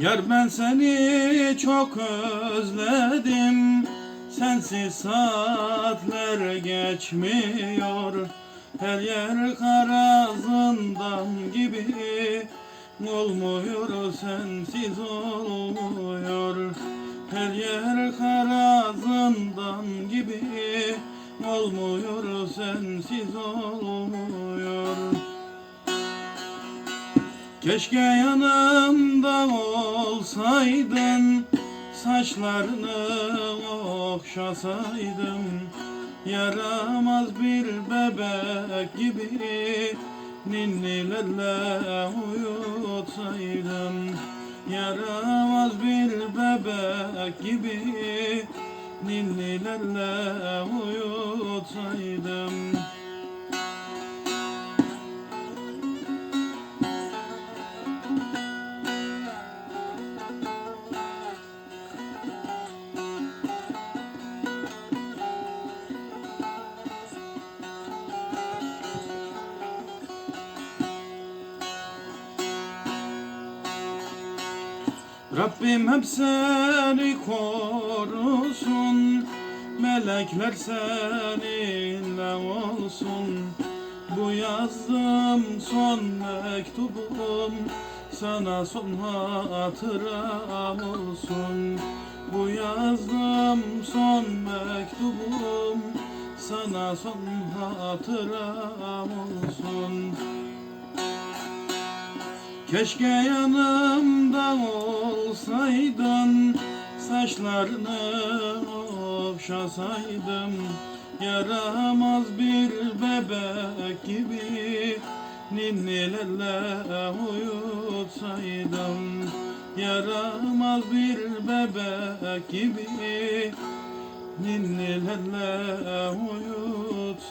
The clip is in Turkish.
Yar ben seni çok özledim. Sensiz saatler geçmiyor. Her yer kara zindan gibi. Olmuyor sensiz olmuyor. Her yer kara zindan gibi. Olmuyor sensiz olmuyor Keşke yanımda olsaydın Saçlarını okşasaydım. Yaramaz bir bebek gibi Ninnilerle uyutsaydım. Yaramaz bir bebek gibi Ninnilerle uyutsaydım Rabbim hep seni korusun Melekler seninle olsun. Bu yazdığım son mektubum Sana son hatıram olsun. Bu yazdığım son mektubum Sana son hatıram olsun. Keşke yanımda olsaydın Saçlarını okşasaydım Yaramaz bir bebek gibi Ninnilerle uyutsaydım. Yaramaz bir bebek gibi Ninnilerle uyutsaydım